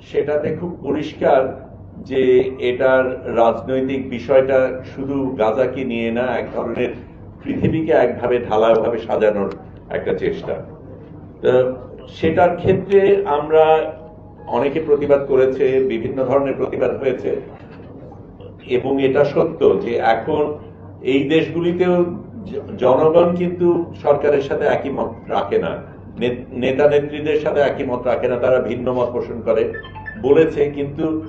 সেটাতে খুব পরিষ্কার যে এটার রাজনৈতিক বিষয়টা শুধু গাজাকে নিয়ে না, এক ধরনের পৃথিবীকে একভাবে ঢালাওভাবে সাজানোর একটা চেষ্টা। সেটার ক্ষেত্রে আমরা অনেকে প্রতিবাদ করেছে, বিভিন্ন ধরনের প্রতিবাদ হয়েছে। এবং এটা সত্য যে এখন এই দেশগুলিতেও জনগণ কিন্তু সরকারের সাথে একই মত রাখে না নে- নেতা নেত্রীদের সাথে একই মত রাখে না, তারা ভিন্ন মত পোষণ করে। বলেছে কিন্তু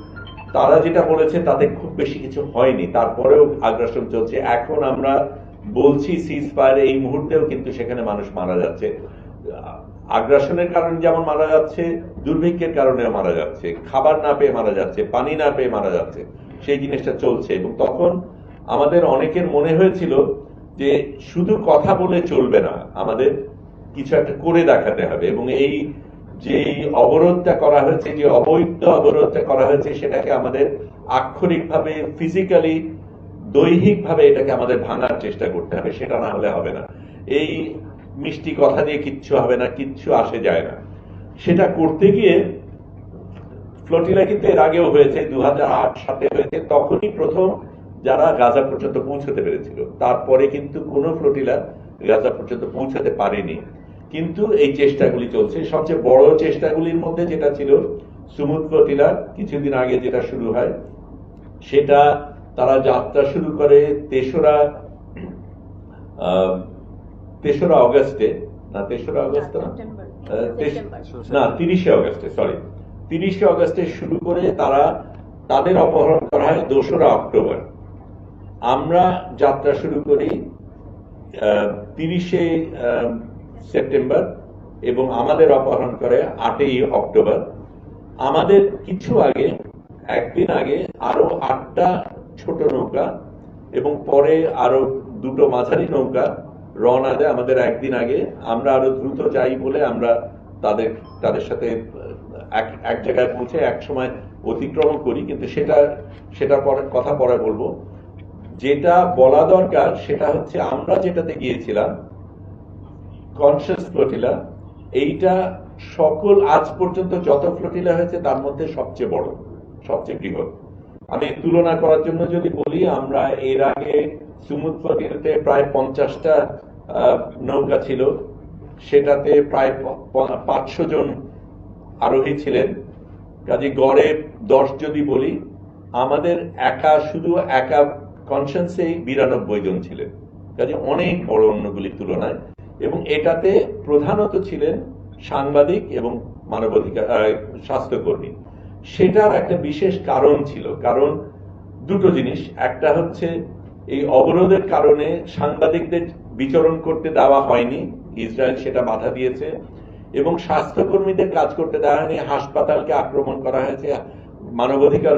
তারা যেটা বলেছে তাতে খুব বেশি কিছু হয়নি। তারপরেও আগ্রাসন চলছে। এখন আমরা বলছি সিজ ফায়ার এই মুহূর্তেও কিন্তু সেখানে মানুষ মারা যাচ্ছে। আগ্রাসনের কারণে যেমন মারা যাচ্ছে, দুর্ভিক্ষের কারণে মারা যাচ্ছে। খাবার না পেয়ে মারা যাচ্ছে, পানি না পেয়ে মারা যাচ্ছে, সেই জিনিসটা চলছে। এবং তখন আমাদের অনেকের মনে হয়েছিল যে শুধু কথা বলে চলবে না, আমাদের কিছু একটা করে দেখাতে হবে এবং এই যে অবরোধটা করা হয়েছে, যে অবৈধ অবরোধটা করা হয়েছে, সেটাকে আমাদের আক্ষরিকভাবে ফিজিক্যালি দৈহিকভাবে এটাকে আমাদের ভাঙার চেষ্টা করতে হবে, সেটা না হলে হবে না। এই মিষ্টি কথা দিয়ে কিচ্ছু হবে না, কিচ্ছু আসে যায় না। সেটা করতে গিয়ে ফ্লোটিলা কিন্তু এর আগেও হয়েছে দু সালে হয়েছে, তখনই প্রথম যারা গাজা পর্যন্ত পৌঁছতে পেরেছিল। তারপরে কিন্তু কোনো ফ্লোটিলা গাজা পর্যন্ত পৌঁছাতে পারেনি। কিন্তু এই চেষ্টাগুলি চলছে। সবচেয়ে বড় চেষ্টাগুলির মধ্যে যেটা ছিল সুমুদ ফ্লোটিলা কিছুদিন আগে যেটা শুরু হয় সেটা তারা যাত্রা শুরু করে তেসরা তেসরা অগস্টে। না তেসরা অগস্ট না। না তিরিশে অগস্টে সরি তিরিশে অগস্টে শুরু করে তারা তাদের অপহরণ করা হয় দোসরা অক্টোবর। আমরা যাত্রা শুরু করি তিরিশে সেপ্টেম্বর এবং আমাদের অপহরণ করে আটই অক্টোবর। আমাদের কিছু আগে, একদিন আগে আরও আটটা ছোট নৌকা এবং পরে আরও দুটো মাঝারি নৌকা রওনা দেয় আমাদের একদিন আগে। আমরা আরও দ্রুত যাই বলে আমরা তাদের তাদের সাথে, এক এক জায়গায় পৌঁছে এক সময় অতিক্রম করি, কিন্তু সেটা সেটা পরে, কথা পরে বলব। যেটা বলা দরকার সেটা হচ্ছে আমরা যেটাতে গিয়েছিলাম কনসিয়াস ফ্লোটিলা এইটা সকল আজ পর্যন্ত যত ফ্লোটিলা হয়েছে, তার মধ্যে সবচেয়ে বড়, সবচেয়ে বৃহৎ। আমি তুলনা করার জন্য যদি বলি, আমরা এর আগে সুমুদ ফ্লোটিলাতে প্রায় পঞ্চাশটা নৌকা ছিল। সেটাতে প্রায় পাঁচশো জন আরোহী ছিলেন। কাজে গড়ে দশ যদি বলি, আমাদের একা, শুধু একা কনসেন্সেই বিরানব্বই জন ছিলেন। কাজে অনেক বড় অন্যগুলির তুলনায়। এবং এটাতে প্রধানত ছিলেন সাংবাদিক এবং মানবাধিকার স্বাস্থ্যকর্মী। সেটার একটা বিশেষ কারণ ছিল, কারণ দুটো জিনিস। একটা হচ্ছে, এই অবরোধের কারণে সাংবাদিকদের বিচরণ করতে দেওয়া হয়নি, ইসরায়েল সেটা বাধা দিয়েছে, এবং স্বাস্থ্যকর্মীদের কাজ করতে দেওয়া হয়নি, হাসপাতালকে আক্রমণ করা হয়েছে, মানবাধিকার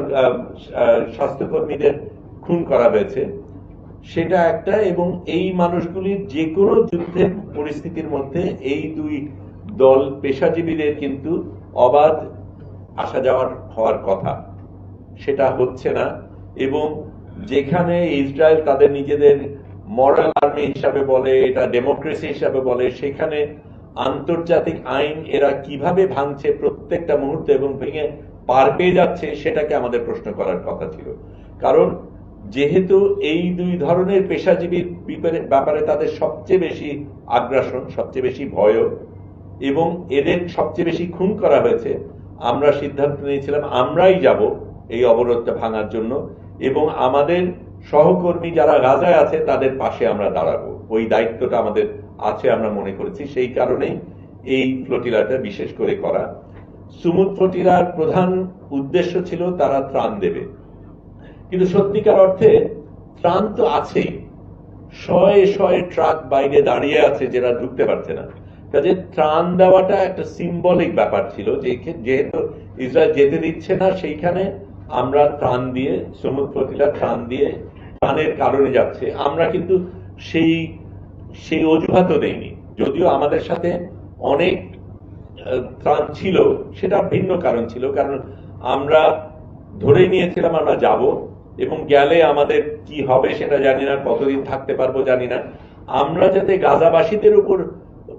স্বাস্থ্যকর্মীদের খুন করা হয়েছে। সেটা একটা এবং এই মানুষগুলির যে কোনো যুদ্ধের পরিস্থিতির মধ্যে এই দুই দল পেশাজীবীদের কিন্তু অবাধ আসা যাওয়ার হওয়ার কথা। সেটা হচ্ছে না এবং যেখানে ইসরায়েল তাদের নিজেদের মরাল আর্মি হিসাবে বলে, এটা ডেমোক্রেসি হিসাবে বলে, সেখানে আন্তর্জাতিক আইন এরা কীভাবে ভাঙছে প্রত্যেকটা মুহূর্তে এবং ভেঙে পার পেয়ে যাচ্ছে, সেটাকে আমাদের প্রশ্ন করার কথা ছিল। কারণ যেহেতু এই দুই ধরনের পেশাজীবীর ব্যাপারে তাদের সবচেয়ে বেশি আগ্রাসন, সবচেয়ে বেশি ভয় এবং এদের সবচেয়ে বেশি খুন করা হয়েছে, আমরা সিদ্ধান্ত নিয়েছিলাম আমরাই যাব এই অবরোধটা ভাঙার জন্য, এবং আমাদের সহকর্মী যারা গাজায় আছে তাদের পাশে আমরা দাঁড়াবো। ওই দায়িত্বটা আমাদের আছে আমরা মনে করেছি, সেই কারণেই এই ফ্লোটিলাটা বিশেষ করে করা। সুমুদ ফ্লোটিলার প্রধান উদ্দেশ্য ছিল তারা ত্রাণ দেবে। কিন্তু সত্যিকার অর্থে ত্রাণ তো আছেই শয়ে শয়ে ট্রাক বাইরে দাঁড়িয়ে আছে যেটা ঢুকতে পারছে না। কাজে ত্রাণ দেওয়াটা একটা সিম্বলিক ব্যাপার ছিল যে যেহেতু ইসরায়েল যেতে দিচ্ছে না, সেইখানে আমরা ত্রাণ দিয়ে সমুদ্রটিলা ত্রাণ দিয়ে ত্রাণের কারণে যাচ্ছে। আমরা কিন্তু সেই সেই অজুহাতও দেইনি। যদিও আমাদের সাথে অনেক ত্রাণ ছিল, সেটা ভিন্ন কারণ ছিল। কারণ আমরা ধরে নিয়েছিলাম আমরা যাব। এবং গেলে আমাদের কি হবে সেটা জানি না, কতদিন থাকতে পারব জানি না। আমরা যাতে গাজাবাসীদের উপর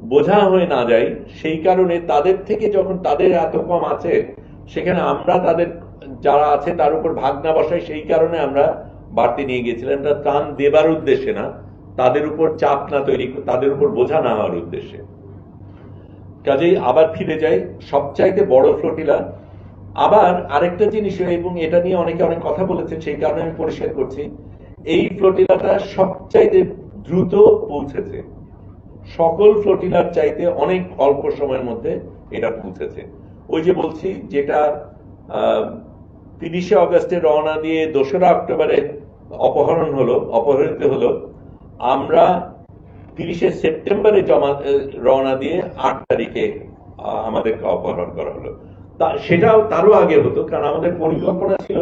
বোঝা হয়ে না যাই, সেই কারণে তাদের থেকে যখন তাদের এত কম আছে, সেখানে আমরা তাদের যারা আছে তার উপর ভাগ না বসাই, সেই কারণে আমরা বাড়তি নিয়ে গিয়েছিলাম এটা ত্রাণ দেবার উদ্দেশ্যে না, তাদের উপর চাপ না তৈরি, তাদের উপর বোঝা না হওয়ার উদ্দেশ্যে। কাজেই আবার ফিরে যাই। সবচাইতে বড় ফ্লোটিলা আবার আরেকটা জিনিস, এবং এটা নিয়ে অনেকে অনেক কথা বলেছে সেই কারণে আমি পরিষ্কার করছি। এই ফ্লোটিলাটা সবচাইতে দ্রুত পৌঁছেছে। সকল ফ্লোটিলার চাইতে অনেক অল্প সময়ের মধ্যে এটা পৌঁছেছে। ওই যে বলছি, যেটা তিরিশে অগস্টে রওনা দিয়ে দোসরা অক্টোবরে অপহরণ হলো, অপহৃত হলো, আমরা তিরিশে সেপ্টেম্বরে জমা রওনা দিয়ে আট তারিখে আমাদেরকে অপহরণ করা হলো। সেটাও তারও আগে হতো, কারণ আমাদের পরিকল্পনা ছিল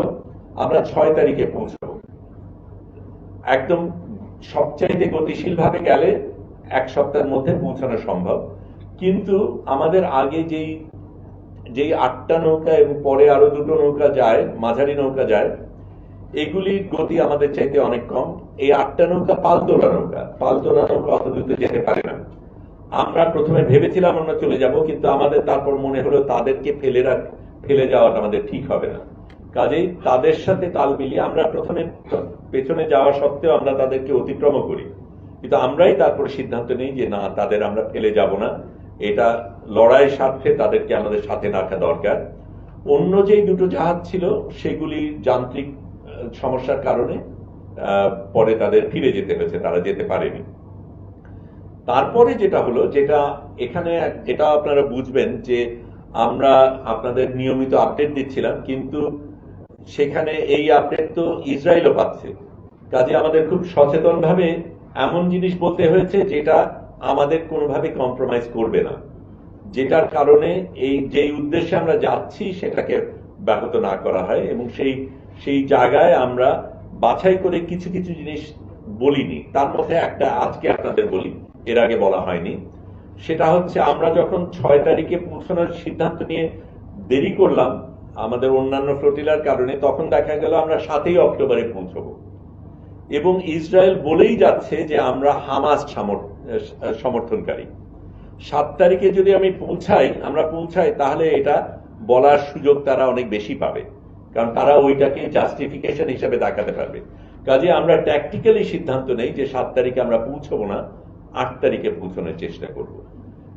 আমরা ছয় তারিখে পৌঁছাবো। একদম সবচাইতে গতিশীল ভাবে গেলে এক সপ্তাহের মধ্যে পৌঁছানো সম্ভব। কিন্তু আমাদের আগে যেই যেই আটটা নৌকা এবং পরে আরও দুটো নৌকা যায়, মাঝারি নৌকা যায়, এগুলির গতি আমাদের চাইতে অনেক কম। এই আটটা নৌকা পালতোলা নৌকা। পালতোলা নৌকা অত দ্রুত যেতে পারে না। আমরা প্রথমে ভেবেছিলাম আমরা চলে যাব, কিন্তু আমাদের তারপর মনে হলো তাদেরকে ফেলে রাখ, ফেলে যাওয়াটা আমাদের ঠিক হবে না। কাজেই তাদের সাথে তাল মিলিয়ে আমরা প্রথমে পেছনে যাওয়া সত্ত্বেও আমরা তাদেরকে অতিক্রম করি। কিন্তু আমরাই তারপর সিদ্ধান্ত নিই যে, না, তাদের আমরা ফেলে যাব না। এটা লড়াইয়ের স্বার্থে তাদেরকে আমাদের সাথে রাখা দরকার। অন্য যেই দুটো জাহাজ ছিল, সেগুলি যান্ত্রিক সমস্যার কারণে পরে তাদের ফিরে যেতে হয়েছে, তারা যেতে পারেনি। তারপরে যেটা হলো, যেটা এখানে, যেটা আপনারা বুঝবেন যে আমরা আপনাদের নিয়মিত আপডেট দিচ্ছিলাম, কিন্তু সেখানে এই আপডেট তো ইসরায়েলও পাচ্ছে। কাজে আমাদের খুব সচেতন ভাবে এমন জিনিস বলতে হয়েছে যেটা আমাদের কোনোভাবে কম্প্রোমাইজ করবে না। যেটার কারণে এই যেই উদ্দেশ্যে আমরা যাচ্ছি সেটাকে ব্যাহত না করা হয় এবং সেই সেই জায়গায় আমরা বাছাই করে কিছু কিছু জিনিস বলিনি। তার মধ্যে একটা আজকে আপনাদের বলি। এর আগে বলা হয়নি। সেটা হচ্ছে আমরা যখন ছয় তারিখে পৌঁছানোর সিদ্ধান্ত নিয়ে দেরি করলাম আমাদের অন্যান্য ফ্লোটিলার কারণে, তখন দেখা গেল আমরা সাতই অক্টোবরে পৌঁছবো। এবং ইসরায়েল বলেই যাচ্ছে যে আমরা হামাস সমর্থনকারী। সাত তারিখে যদি আমি পৌঁছাই, আমরা পৌঁছাই, তাহলে এটা বলার সুযোগ তারা অনেক বেশি পাবে। কারণ তারা ওইটাকে জাস্টিফিকেশন হিসেবে দেখাতে পারবে। কাজে আমরা ট্যাকটিক্যালি সিদ্ধান্ত নেই যে সাত তারিখে আমরা পৌঁছবো না। আট তারিখে পৌঁছানোর চেষ্টা করব।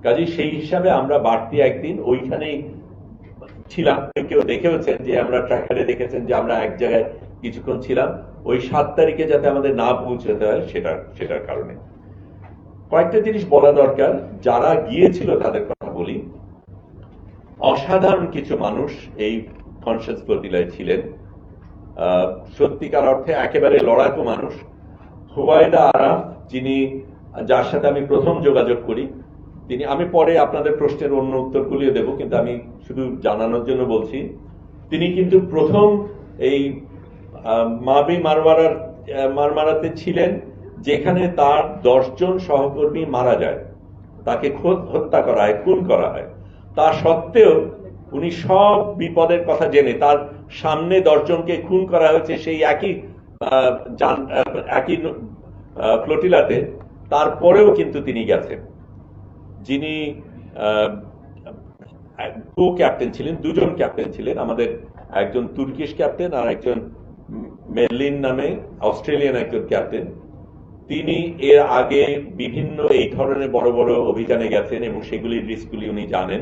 কাজে সেই হিসাবে আমরা বাড়তি একদিন ওইখানেই ছিলাম। কেউ দেখেওছেন যে আমরা ট্র্যাকারে দেখেছেন যে আমরা এক জায়গায় কিছুক্ষণ ছিলাম। ওই সাত তারিখে যাতে আমাদের না পৌঁছতে হয় সেটার সেটার কারণে। কয়েকটা জিনিস বলা দরকার। যারা গিয়েছিল তাদের কথা বলি। অসাধারণ কিছু মানুষ এই কনসিয়াস প্রতিলায় ছিলেন। সত্যিকার অর্থে একেবারে লড়াকু মানুষ। হুবায়দা আরাফ যিনি যার সাথে আমি প্রথম যোগাযোগ করি, তিনি আমি পরে আপনাদের প্রশ্নের অন্য উত্তরগুলিও দেব, কিন্তু আমি শুধু জানানোর জন্য বলছি, তিনি কিন্তু প্রথম এই মাবি মারমারার মারমারাতে ছিলেন, যেখানে তার দশজন সহকর্মী মারা যায়। তাকে খোদ হত্যা করা হয়, খুন করা হয়। তা সত্ত্বেও উনি সব বিপদের কথা জেনে, তার সামনে দশজনকে খুন করা হয়েছে সেই একই একই ফ্লোটিলাতে। তারপরেও কিন্তু তিনি গেছেন। যিনি কো ক্যাপ্টেন ছিলেন দুজন ক্যাপ্টেন ছিলেন। আমাদের একজন তুর্কিশ ক্যাপ্টেন আর একজন মেরলিন নামে অস্ট্রেলিয়ান একজন ক্যাপ্টেন। তিনি এর আগে বিভিন্ন এই ধরনের বড় বড় অভিযানে গেছেন এবং সেগুলির রিস্কগুলি উনি জানেন।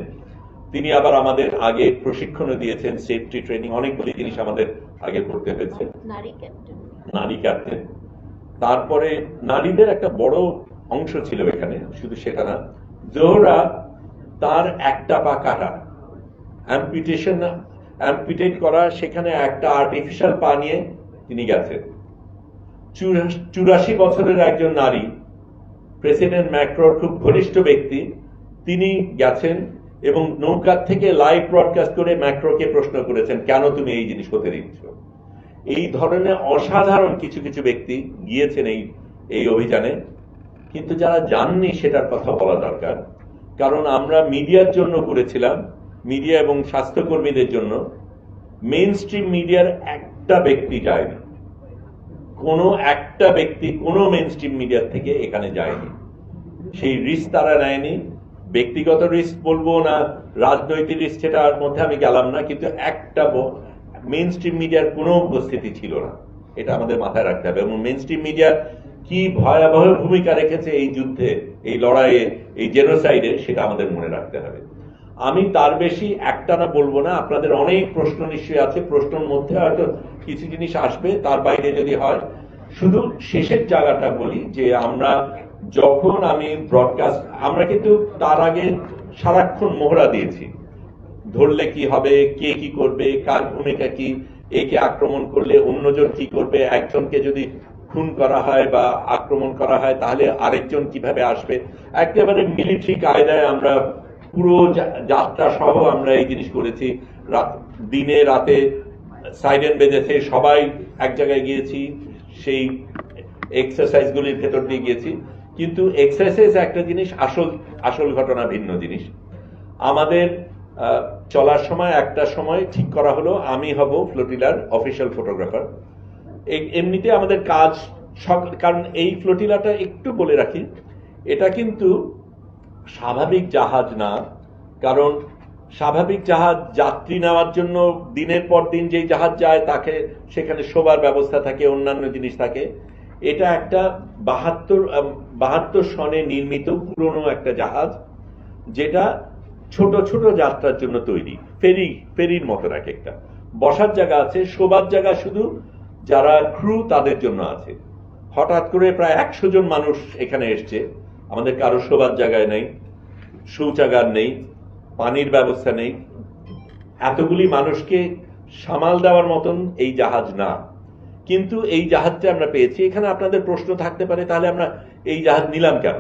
তিনি আবার আমাদের আগে প্রশিক্ষণও দিয়েছেন সেফটি ট্রেনিং অনেকগুলি জিনিস আমাদের আগে করতে হয়েছে। নারী ক্যাপ্টেন। নারী ক্যাপ্টেন। তারপরে নারীদের একটা বড় অংশ ছিল এখানে, শুধু সেটা না। জোহরা তার একটা পা কাটা। অ্যাম্পিটেশন অ্যাম্পিটেট করা, সেখানে একটা আর্টিফিশিয়াল পা নিয়ে তিনি গেছেন। চুরাশি- বছরের একজন নারী প্রেসিডেন্ট ম্যাক্রোর খুব ঘনিষ্ঠ ব্যক্তি, তিনি গেছেন এবং নৌকার থেকে লাইভ ব্রডকাস্ট করে ম্যাক্রোকে প্রশ্ন করেছেন, কেন তুমি এই জিনিস হতে দিচ্ছ? এই ধরনের অসাধারণ কিছু কিছু ব্যক্তি গিয়েছেন এই এই অভিযানে। কিন্তু যারা যাননি সেটার কথা বলা দরকার। কারণ আমরা মিডিয়ার জন্য করেছিলাম, মিডিয়া এবং স্বাস্থ্যকর্মীদের জন্য। মেইন স্ট্রিম মিডিয়ার একটা ব্যক্তি যায়নি। কোনো একটা ব্যক্তি কোনো মেইন স্ট্রিম মিডিয়ার থেকে এখানে যায়নি। সেই রিস্ক তারা নেয়নি। ব্যক্তিগত রিস্ক বলব না, রাজনৈতিক রিস্ক সেটার মধ্যে আমি গেলাম না, কিন্তু একটা মেইন স্ট্রিম মিডিয়ার কোনো উপস্থিতি ছিল না। এটা আমাদের মাথায় রাখতে হবে। এবং মেইন স্ট্রিম মিডিয়া কি ভয়াবহ ভূমিকা রেখেছে এই যুদ্ধে, এই লড়াইয়ে, এই জেনোসাইডে সেটা আমাদের মনে রাখতে হবে। আমি তার বেশি একটা না বলব না, আপনাদের অনেক প্রশ্ন নিশ্চয়ই আছে। প্রশ্নের মধ্যে হয়তো কিছু জিনিস আসবে, তার বাইরে যদি হয়। শুধু শেষের জায়গাটা বলি যে আমরা যখন আমি ব্রডকাস্ট আমরা কিন্তু তার আগে সারাক্ষণ মোহরা দিয়েছি। ধরলে কি হবে, কে কি করবে, কার ভূমিকা কি, একে আক্রমণ করলে অন্যজন কি করবে, একজনকে যদি খুন করা হয় বা আক্রমণ করা হয়, তাহলে আরেকজন কীভাবে আসবে? একেবারে মিলিটারি কায়দায় আমরা পুরো যাত্রা সহ আমরা এই জিনিস করেছি। দিনে, রাতে সাইরেন বেজেছে সবাই এক জায়গায় গিয়েছি, সেই এক্সারসাইজ গুলির ভেতর দিয়ে গিয়েছি। কিন্তু এক্সারসাইজ একটা জিনিস আসল আসল ঘটনা ভিন্ন জিনিস। আমাদের চলার সময় একটা সময় ঠিক করা হলো, আমি হব ফ্লোটিলার অফিসিয়াল ফটোগ্রাফার। এমনিতে আমাদের কাজ কারণ এই ফ্লোটিলাটা একটু বলে রাখি, এটা কিন্তু স্বাভাবিক জাহাজ না, কারণ স্বাভাবিক জাহাজ যাত্রী নেওয়ার জন্য দিনের পর দিন যেই জাহাজ যায়, তাকে সেখানে শোবার ব্যবস্থা থাকে, অন্যান্য জিনিস থাকে। এটা একটা বাহাত্তর বাহাত্তর সনে নির্মিত পুরনো একটা জাহাজ, যেটা ছোট ছোট যাত্রার জন্য তৈরি। ফেরি, ফেরির মতো এক একটা। বসার জায়গা আছে, শোবার জায়গা শুধু। যারা ক্রু তাদের জন্য আছে। হঠাৎ করে প্রায় একশো জন মানুষ এখানে এসছে। আমাদের কারও শোবার জায়গায় নেই, শৌচাগার নেই, পানির ব্যবস্থা নেই। এতগুলি মানুষকে সামাল দেওয়ার মতন এই জাহাজ না। কিন্তু এই জাহাজটা আমরা পেয়েছি। এখানে আপনাদের প্রশ্ন থাকতে পারে, তাহলে আমরা এই জাহাজ নিলাম কেন?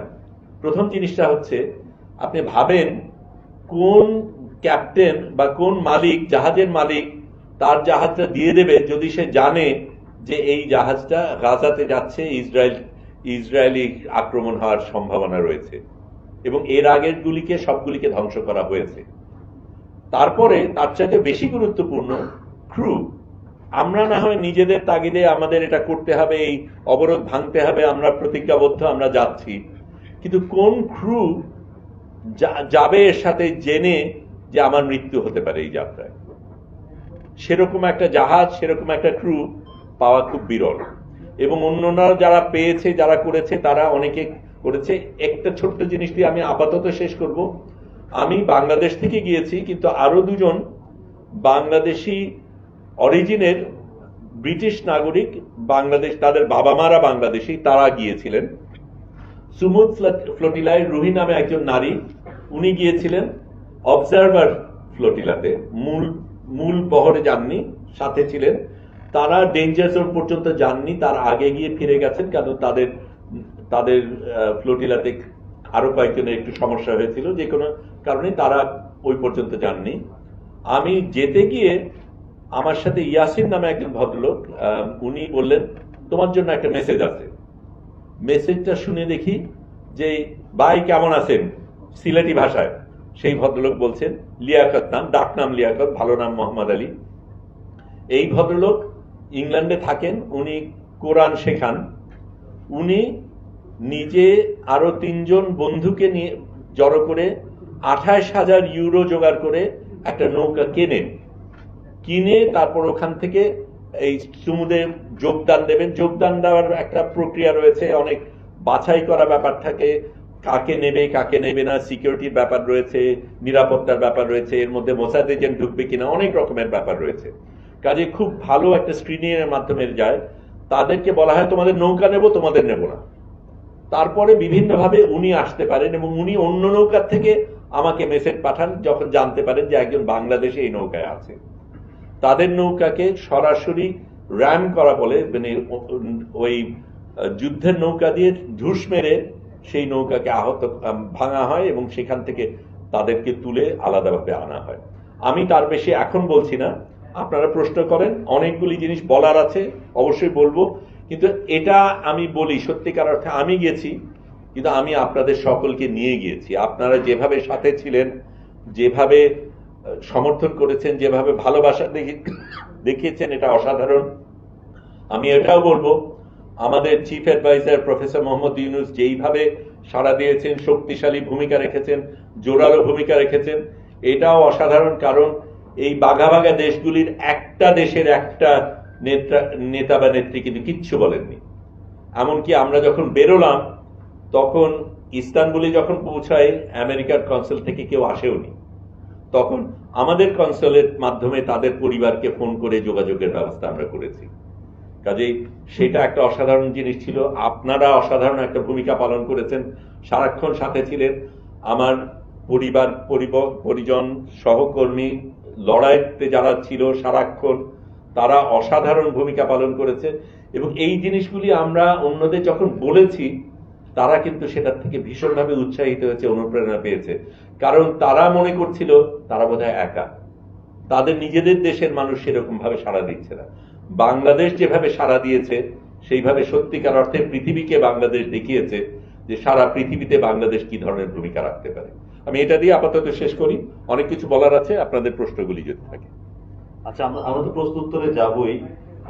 প্রথম জিনিসটা হচ্ছে, আপনি ভাবেন কোন ক্যাপ্টেন বা কোন মালিক, জাহাজের মালিক তার জাহাজটা দিয়ে দেবে যদি সে জানে যে এই জাহাজটা গাজাতে যাচ্ছে, ইসরায়েল, ইসরায়েলি আক্রমণ হওয়ার সম্ভাবনা রয়েছে। এবং এর আগের গুলিকে সবগুলিকে ধ্বংস করা হয়েছে। তারপরে তার চাইতে বেশি গুরুত্বপূর্ণ ক্রু আমরা না হয় নিজেদের তাগিদে আমাদের এটা করতে হবে, এই অবরোধ ভাঙতে হবে, আমরা প্রতিজ্ঞাবদ্ধ, আমরা যাচ্ছি। কিন্তু কোন ক্রু যাবে এর সাথে জেনে যে আমার মৃত্যু হতে পারে এই যাত্রায়। সেরকম একটা জাহাজ, সেরকম একটা ক্রু পাওয়া খুব বিরল। এবং অন্যরা যারা পেয়েছে, যারা করেছে, তারা অনেকে করেছে। একটা ছোট্ট জিনিস দিয়ে আমি আপাতত শেষ করব। আমি বাংলাদেশ থেকে গিয়েছি, কিন্তু আরও দুজন বাংলাদেশি অরিজিনের ব্রিটিশ নাগরিক, বাংলাদেশ, তাদের বাবা মারা বাংলাদেশি, তারা গিয়েছিলেন। সুমুদ ফ্লোটিলায় রুহি নামে একজন নারী। উনি গিয়েছিলেন অবজারভার ফ্লোটিলাতে। মূল মূল বহরে যাননি, সাথে ছিলেন। তারা ডেঞ্জার জোন পর্যন্ত যাননি, তার আগে গিয়ে ফিরে গেছেন কারণ তাদের তাদের ফ্লোটিলাতে আরও কয়েকজনের একটু সমস্যা হয়েছিল, যে কোনো কারণে তারা ওই পর্যন্ত যাননি। আমি যেতে গিয়ে আমার সাথে ইয়াসিন নামে একজন ভদ্রলোক উনি বললেন, তোমার জন্য একটা মেসেজ আছে। মেসেজটা শুনে দেখি যে, ভাই, কেমন আছেন? সিলেটি ভাষায়। সেই ভদ্রলোক বলছেন, লিয়াকত নাম, ডাক নাম লিয়াকত, ভালো নাম মোহাম্মদ আলী। এই ভদ্রলোক ইংল্যান্ডে থাকেন, উনি কোরআন শেখান। উনি নিজে আরও তিনজন বন্ধুকে নিয়ে জড়ো করে আঠাশ হাজার ইউরো জোগাড় করে একটা নৌকা কেনেন। কিনে তারপর ওখান থেকে এই সুমুদে যোগদান দেবেন। যোগদান দেওয়ার একটা প্রক্রিয়া রয়েছে, অনেক বাছাই করা ব্যাপার থাকে। কাকে নেবে কাকে নেবে না, সিকিউরিটির ব্যাপার রয়েছে, নিরাপত্তার ব্যাপার রয়েছে, এর মধ্যে মোসাদ এজেন্ট ঢুকবে কিনা, অনেক রকমের ব্যাপার রয়েছে। কাজে খুব ভালো একটা স্ক্রিনিং এর মাধ্যমে যায়। তাদেরকে বলা হয়, তোমাদের নৌকা নেব, তোমাদের নেব না। তারপরে বিভিন্নভাবে উনি আসতে পারেন এবং উনি অন্য নৌকার থেকে আমাকে মেসেজ পাঠান, যখন জানতে পারেন যে একজন বাংলাদেশে এই নৌকায় আছে। তাদের নৌকাকে সরাসরি র্যাম করা বলে মানে ওই যুদ্ধের নৌকা দিয়ে ঢুস মেরে সেই নৌকাকে আহত, ভাঙা হয় এবং সেখান থেকে তাদেরকে তুলে আলাদাভাবে আনা হয়। আমি তার বেশি এখন বলছি না। আপনারা প্রশ্ন করেন, অনেকগুলি জিনিস বলার আছে, অবশ্যই বলব। কিন্তু এটা আমি বলি, সত্যিকার অর্থে আমি গেছি, কিন্তু আমি আপনাদের সকলকে নিয়ে গিয়েছি। আপনারা যেভাবে সাথে ছিলেন, যেভাবে সমর্থন করেছেন, যেভাবে ভালোবাসা দেখি- দেখিয়েছেন, এটা অসাধারণ। আমি এটাও বলব, আমাদের chief adviser professor Muhammad Yunus যেইভাবে সাড়া দিয়েছেন, শক্তিশালী ভূমিকা রেখেছেন, জোরালো ভূমিকা রেখেছেন, এটাও অসাধারণ কারণ এই বাঘা বাঘা দেশগুলির একটা দেশের একটা নেতা নেতা বা নেত্রী কিন্তু কিচ্ছু বলেননি। এমনকি আমরা যখন বেরোলাম, তখন ইস্তানবুলে যখন পৌঁছায় আমেরিকার কনসেল থেকে কেউ আসেওনি। তখন আমাদের কনসুলের মাধ্যমে তাদের পরিবারকে ফোন করে যোগাযোগের ব্যবস্থা আমরা করেছি। কাজেই সেটা একটা অসাধারণ জিনিস ছিল। আপনারা অসাধারণ একটা ভূমিকা পালন করেছেন। সারাক্ষণ সাথে ছিলেন। আমার পরিবার, পরিব- পরিজন, সহকর্মী, লড়াইতে যারা ছিল সারাক্ষণ, তারা অসাধারণ ভূমিকা পালন করেছে। এবং এই জিনিসগুলি আমরা অন্যদের যখন বলেছি তারা কিন্তু সেটার থেকে ভীষণভাবে উৎসাহিত হয়েছে, অনুপ্রেরণা পেয়েছে। কারণ তারা মনে করছিল, তারা বোধহয় একা। তাদের নিজেদের দেশের মানুষ সেরকম ভাবে সাড়া দিচ্ছে না। বাংলাদেশ যেভাবে সাড়া দিয়েছে, সেইভাবে সত্যিকার অর্থে পৃথিবীকে বাংলাদেশ দেখিয়েছে যে সারা পৃথিবীতে বাংলাদেশ কি ধরনের ভূমিকা রাখতে পারে। আমি এটা দিয়ে আপাতত শেষ করি। অনেক কিছু বলার আছে, আপনাদের প্রশ্নগুলি যদি থাকে। আচ্ছা আমরা তো প্রশ্ন উত্তরে যাবই।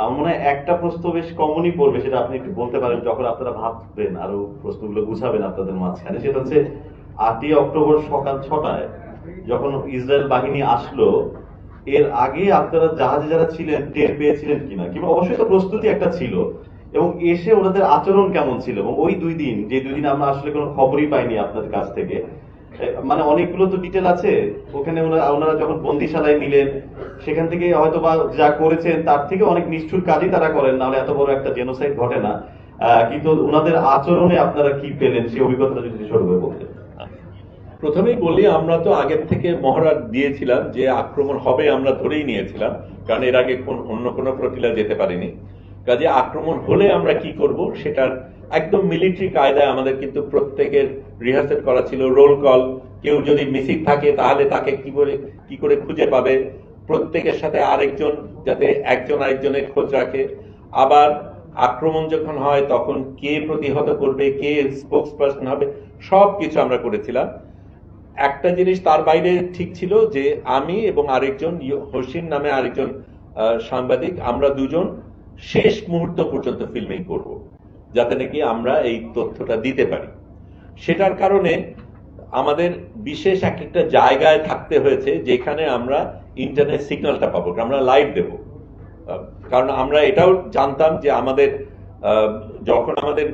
মনে হয় একটা প্রশ্ন বেশ কমনই পড়বে, সেটা আপনি একটু বলতে পারেন, যখন আপনারা ভাববেন আরও প্রশ্নগুলো গুছাবেন আপনাদের মাঝখানে, সেটা হচ্ছে আটই অক্টোবর সকাল ছটায় যখন ইসরায়েল বাহিনী আসলো, এর আগে আপনারা জাহাজে যারা ছিলেন, টের পেয়েছিলেন কিনা? কিংবা অবশ্যই তো প্রস্তুতি একটা ছিল, এবং এসে ওনাদের আচরণ কেমন ছিল? এবং ওই দুই দিন, যে দুই দিন আমরা আসলে কোনো খবরই পাইনি আপনাদের কাছ থেকে মানে অনেকগুলো তো ডিটেল আছে। ওখানে ওনারা যখন বন্দিশালায় নিলেন সেখান থেকে হয়তো বা যা করেছেন, তার থেকে অনেক নিষ্ঠুর কাজই তারা করেন, নাহলে এত বড় একটা জেনোসাইড ঘটে না। কিন্তু ওনাদের আচরণে আপনারা কি পেলেন, সেই অভিজ্ঞতাটা যদি ছোট করে বলতেন। প্রথমেই বলি, আমরা তো আগের থেকে মহড়া দিয়েছিলাম যে আক্রমণ হবে, আমরা ধরেই নিয়েছিলাম, কারণ এর আগে অন্য কোনো ফ্লোটিলা যেতে পারেনি। কাজে আক্রমণ হলে আমরা কি করব, সেটার একদম মিলিটারি কায়দায় আমাদের কিন্তু প্রত্যেকের রিহার্সেল করা ছিল রোল কল কেউ যদি মিসিং থাকে তাহলে তাকে কি করে কি করে খুঁজে পাবে? প্রত্যেকের সাথে আরেকজন যাতে একজন আরেকজনের খোঁজ রাখে। আবার আক্রমণ যখন হয় তখন কে প্রতিহত করবে, কে স্পোক্স পার্সন হবে সব কিছু আমরা করেছিলাম। একটা জিনিস তার বাইরে ঠিক ছিল যে আমি এবং আরেকজন হোসিন নামে আরেকজন সাংবাদিক, আমরা দুজন শেষ মুহূর্ত পর্যন্ত ফিল্মিং করব। যাতে নাকি আমরা এই তথ্যটা দিতে পারি। সেটার কারণে আমাদের বিশেষ এক একটা জায়গায় থাকতে হয়েছে যেখানে আমরা ইন্টারনেট সিগন্যালটা পাবো, আমরা লাইভ দেব। কারণ আমরা এটাও জানতাম যে আমাদের যখন আমাদের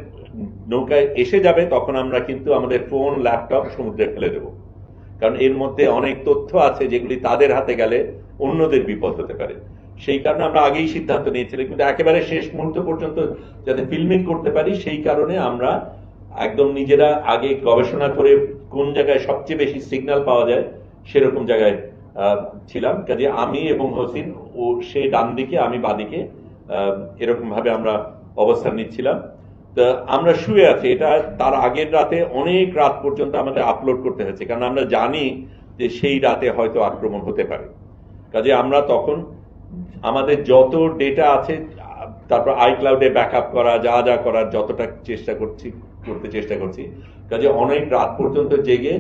নৌকায় এসে যাবে তখন আমরা কিন্তু আমাদের ফোন ল্যাপটপ সমুদ্রে ফেলে দেব। কারণ এর মধ্যে অনেক তথ্য আছে যেগুলি তাদের হাতে গেলে অন্যদের বিপদ হতে পারে। সেই কারণে আমরা আগেই সিদ্ধান্ত নিয়েছিলাম, কিন্তু একেবারে শেষ মুহূর্ত পর্যন্ত যাতে ফিল্মিং করতে পারি, সেই কারণে আমরা একদম নিজেরা আগে গবেষণা করে কোন জায়গায় সবচেয়ে বেশি সিগন্যাল পাওয়া যায় সেরকম জায়গায় ছিলাম। কাজে আমি এবং হোসিন, ও সে ডান দিকে, আমি বাদিকে এরকম ভাবে আমরা অবস্থান নিচ্ছিলাম। তা আমরা শুয়ে আছি, এটা তার আগের রাতে অনেক রাত পর্যন্ত আমাদের আপলোড করতে হয়েছে, কারণ আমরা জানি যে সেই রাতে হয়তো আক্রমণ হতে পারে। কাজে আমরা তখন আমাদের যত ডেটা আছে, তারপর আইক্লাউডে ব্যাকআপ করা, যা যা করার যতটা চেষ্টা করছি, করতে চেষ্টা করছি। কাজে অনেক রাত পর্যন্ত জেগে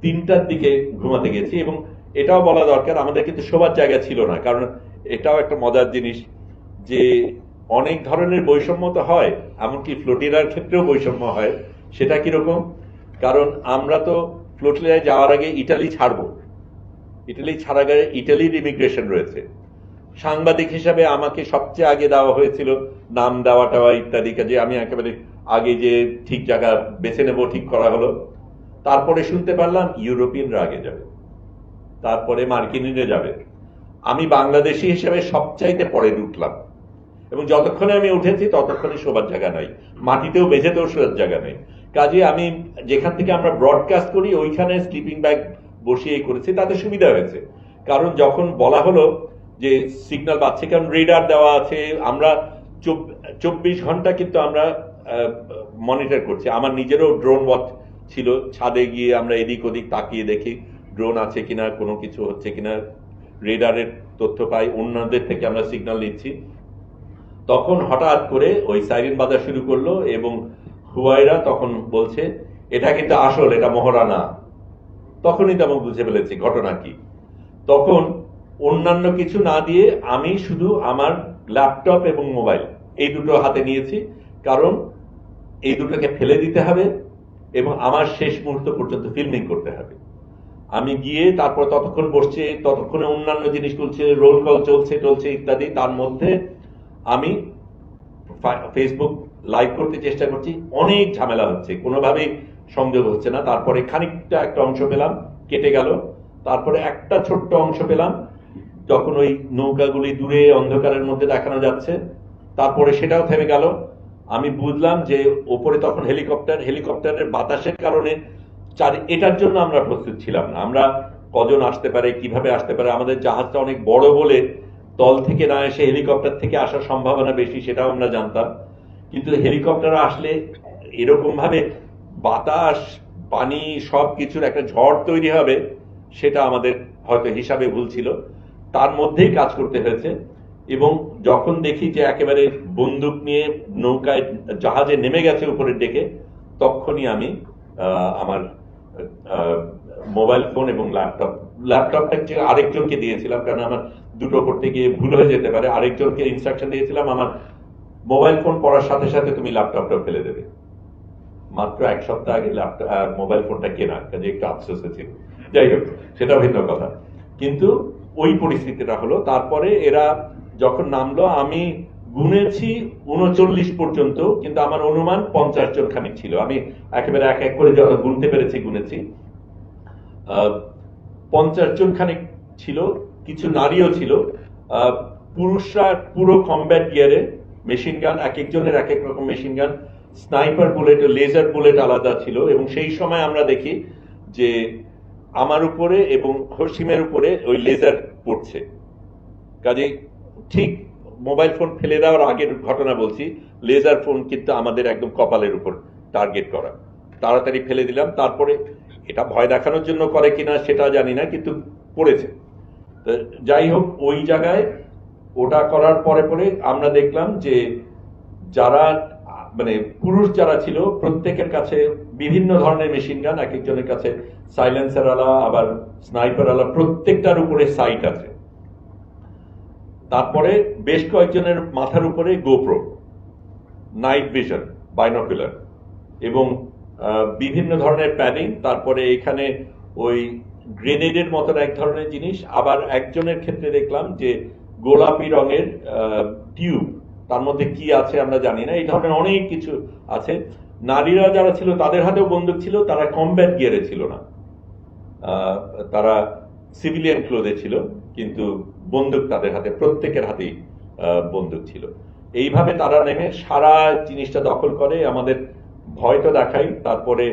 তিনটার দিকে ঘুমাতে গেছি এবং এটাও বলা দরকার, আমাদের কিন্তু শোবার জায়গা ছিল না। কারণ এটাও একটা মজার জিনিস যে অনেক ধরনের বৈষম্য তো হয়, এমনকি ফ্লোটিলার ক্ষেত্রেও বৈষম্য হয়। সেটা কীরকম? কারণ আমরা তো ফ্লোটিলায় যাওয়ার আগে ইটালি ছাড়বো। ইটালি ছাড়া গেলে ইটালির ইমিগ্রেশন রয়েছে। সাংবাদিক হিসাবে আমাকে সবচেয়ে আগে দেওয়া হয়েছিল নাম দেওয়া টাওয়া ইত্যাদি কাজে। আমি একেবারে আগে যে ঠিক জায়গা বেছে নেব, ঠিক করা হলো, তারপরে শুনতে পারলাম ইউরোপিয়ানরা আগে যাবে, তারপরে মার্কিনিরা যাবে। আমি বাংলাদেশি হিসেবে সবচাইতে পরে উঠলাম এবং যতক্ষণে আমি উঠেছি, ততক্ষণে শোবার জায়গা নাই। মাটিতেও বেঁচেতেও শোবার জায়গা নেই। কাজে আমি যেখান থেকে আমরা ব্রডকাস্ট করি, ওইখানে স্লিপিং ব্যাগ বসিয়ে করেছি, তাতে সুবিধা হয়েছে। কারণ যখন বলা হলো যে সিগন্যাল পাচ্ছে, কারণ রেডার দেওয়া আছে, আমরা চব্বিশ ঘণ্টা কিন্তু আমরা মনিটর করছি। আমার নিজেরও ড্রোন ওয়াচ ছিল, ছাদে গিয়ে আমরা এদিক ওদিক তাকিয়ে দেখি ড্রোন আছে কিনা, কোনো কিছু হচ্ছে কিনা রেডারের তথ্য পাই, অন্যদের থেকে আমরা সিগন্যাল নিচ্ছি। তখন হঠাৎ করে ওই সাইরেন বাজা শুরু করল এবং হুয়াইরা তখন বলছে, এটা কিন্তু আসল, এটা মহড়া না। তখনই তেমন বুঝে ফেলেছি, ঘটনা কি। তখন অন্যান্য কিছু না দিয়ে আমি শুধু আমার ল্যাপটপ এবং মোবাইল এই দুটো হাতে নিয়েছি। কারণ এই দুটোকে ফেলে দিতে হবে এবং আমার শেষ মুহূর্ত পর্যন্ত ফিল্মিং করতে হবে। আমি গিয়ে তারপর ততক্ষণ বসছে, ততক্ষণে অন্যান্য জিনিস চলছে রোল কল চলছে চলছে ইত্যাদি। তার মধ্যে আমি ফেসবুক লাইভ করতে চেষ্টা করছি। অনেক ঝামেলা হচ্ছে, কোনোভাবেই সংযোগ হচ্ছে না। তারপরে খানিকটা একটা অংশ পেলাম, কেটে গেল। তারপরে একটা ছোট্ট অংশ পেলাম। যখন ওই নৌকাগুলি দূরে অন্ধকারের মধ্যে দেখানো যাচ্ছে, তারপরে সেটাও থেমে গেল। আমি বুঝলাম যে ওপরে তখন হেলিকপ্টার, হেলিকপ্টারের বাতাসের কারণে চার, এটার জন্য আমরা প্রস্তুত ছিলাম না। আমরা কজন আসতে পারে, কীভাবে আসতে পারে, আমাদের জাহাজটা অনেক বড় বলে তল থেকে না এসে হেলিকপ্টার থেকে আসার সম্ভাবনা বেশি, সেটাও আমরা জানতাম। কিন্তু হেলিকপ্টার আসলে এরকম ভাবে বাতাস, পানি সব কিছুর একটা ঝড় তৈরি হবে, সেটা আমাদের হয়তো হিসাবে ভুল ছিল। তার মধ্যেই কাজ করতে হয়েছে। এবং যখন দেখি যে একেবারে বন্দুক নিয়ে নৌকায় জাহাজে নেমে গেছে উপরের ডেকে তখনই আমি আমার মোবাইল ফোন এবং ল্যাপটপ, ল্যাপটপটা আরেকজনকে দিয়েছিলাম, কারণ আমার দুটো করতে গিয়ে ভুল হয়ে যেতে পারে, আরেকজনকে ইনস্ট্রাকশন দিয়েছিলাম, আমার মোবাইল ফোন পড়ার সাথে সাথে তুমি ল্যাপটপটা ফেলে দেবে। মাত্র এক সপ্তাহ আগে ল্যাপটপ মোবাইল ফোনটা কেনা, কাজে একটু আফসোস ছিল। যাই হোক সেটা ভিন্ন কথা। কিন্তু ওই পরিস্থিতিটা হলো। তারপরে এরা যখন নামলো, আমি গুনেছি উনচল্লিশ পর্যন্ত, কিন্তু আমার অনুমান পঞ্চাশ জন খানিক ছিল। আমি একেবারে এক এক করে গুনতে পেরেছি, গুনেছি। পঞ্চাশ জন খানিক ছিল, কিছু নারীও ছিল। পুরুষরা পুরো কমব্যাট গিয়ারে মেশিন গান এক একজনের এক এক রকম machine gun sniper bullet laser bullet আলাদা ছিল। এবং সেই সময় আমরা দেখি যে আমার উপরে এবং হসিমের উপরে ওই লেজার পড়ছে। কাজে ঠিক মোবাইল ফোন ফেলে দেওয়ার আগের ঘটনা বলছি লেজার ফোন কিন্তু আমাদের একদম কপালের উপর টার্গেট করা। তাড়াতাড়ি ফেলে দিলাম, তারপরে এটা ভয় দেখানোর জন্য করে কিনা সেটা জানি না, কিন্তু পড়েছে। যাই হোক, ওই জায়গায় ওটা করার পরে পরে আমরা দেখলাম যে যারা মানে পুরুষ যারা ছিল, প্রত্যেকের কাছে বিভিন্ন ধরনের মেশিন গান এক একজনের কাছে সাইলেন্সার আলা, আবার স্নাইপার আলা, প্রত্যেকটার উপরে সাইট আছে। তারপরে বেশ কয়েকজনের মাথার উপরে গোপ্রো নাইট ভিশন বাইনোকুলার এবং বিভিন্ন ধরনের প্যানিং তারপরে এখানে ওই গ্রেনেডের মতন এক ধরনের জিনিস। আবার একজনের ক্ষেত্রে দেখলাম যে গোলাপি রঙের টিউব তার মধ্যে কি আছে আমরা জানি না, এই ধরনের অনেক কিছু আছে। নারীরা যারা ছিল, তাদের হাতেও বন্দুক ছিল, তারা কমব্যাট গিয়ারে ছিল না। তারা সিভিলিয়ান ক্লোথে ছিল, কিন্তু বন্দুক তাদের হাতে, প্রত্যেকের হাতেই বন্দুক ছিল। এইভাবে তারা নেমে সারা জিনিসটা দখল করে। আমাদের ভয় তো দেখাই, তারপরে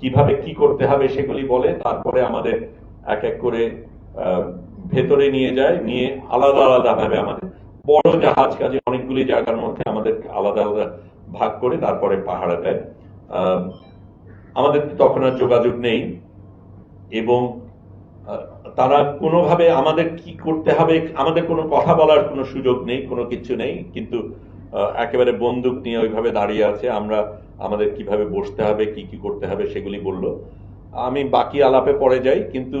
কীভাবে কি করতে হবে সেগুলি বলে, তারপরে আমাদের এক এক করে ভেতরে নিয়ে যায়, নিয়ে আলাদা আলাদা ভাবে আমাদের। বড় জাহাজ কাজে অনেকগুলি জায়গার মধ্যে আমাদের আলাদা আলাদা ভাগ করে তারপরে পাহাড়ে দেয়। আমাদের তখন আর যোগাযোগ নেই এবং তারা কোনোভাবে আমাদের কি করতে হবে, আমাদের কোনো কথা বলার কোনো সুযোগ নেই, কোনো কিছু নেই, কিন্তু একেবারে বন্দুক নিয়ে ওইভাবে দাঁড়িয়ে আছে, আমরা আমাদের কীভাবে বসতে হবে, কি কি করতে হবে সেগুলি বলল। আমি বাকি আলাপে পরে যাই, কিন্তু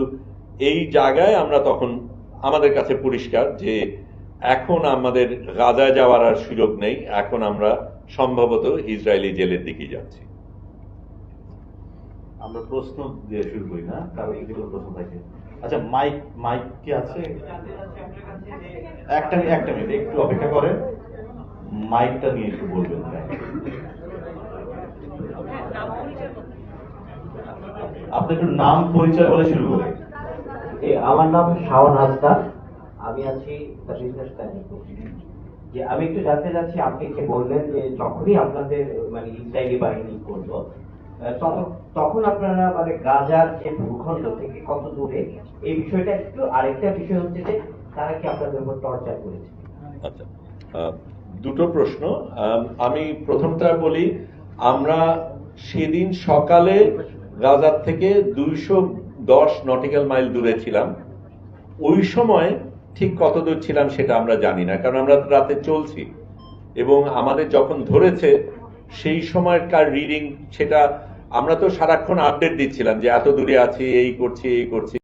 এই জায়গায় আমরা তখন আমাদের কাছে পরিষ্কার যে এখন আমাদের গাজায় যাওয়ার আর সুযোগ নেই, এখন আমরা সম্ভবত ইসরায়েলি জেলের দিকে যাচ্ছি। আমরা প্রশ্ন দিয়ে শুরু করি না কারও যদি কোনো প্রশ্ন থাকে। আচ্ছা মাইক মাইক কি আছে? একটা একটা মিনিট একটু অপেক্ষা করেন। মাইকটা নিয়ে একটু বলবেন আপনি একটু নাম পরিচয় বলে শুরু করেন। এ, আমার নাম শাওন হাসদা আমি আছি যে আমি একটু জানতে চাচ্ছি, আপনি যে বললেন যে যখনই আপনাদের মানে ইসরায়েলি বাহিনী করল তখন আপনারা মানে গাজার যে ভূখণ্ড থেকে কত দূরে, এই বিষয়টা একটু আরেকটা বিষয় হচ্ছে যে, তারা কি আপনাদের উপর টর্চার করেছে? আচ্ছা দুটো প্রশ্ন। আমি প্রথমটা বলি, আমরা সেদিন সকালে গাজার থেকে দুইশো দশ নটিক্যাল মাইল দূরে ছিলাম। ওই সময় ঠিক কত দূর ছিলাম সেটা আমরা জানি না, কারণ আমরা রাতে চলছি। এবং আমাদের যখন ধরেছে, সেই সময়কার রিডিং সেটা আমরা তো সারাক্ষণ আপডেট দিচ্ছিলাম যে এত দূরে আছি, এই করছি এই করছি।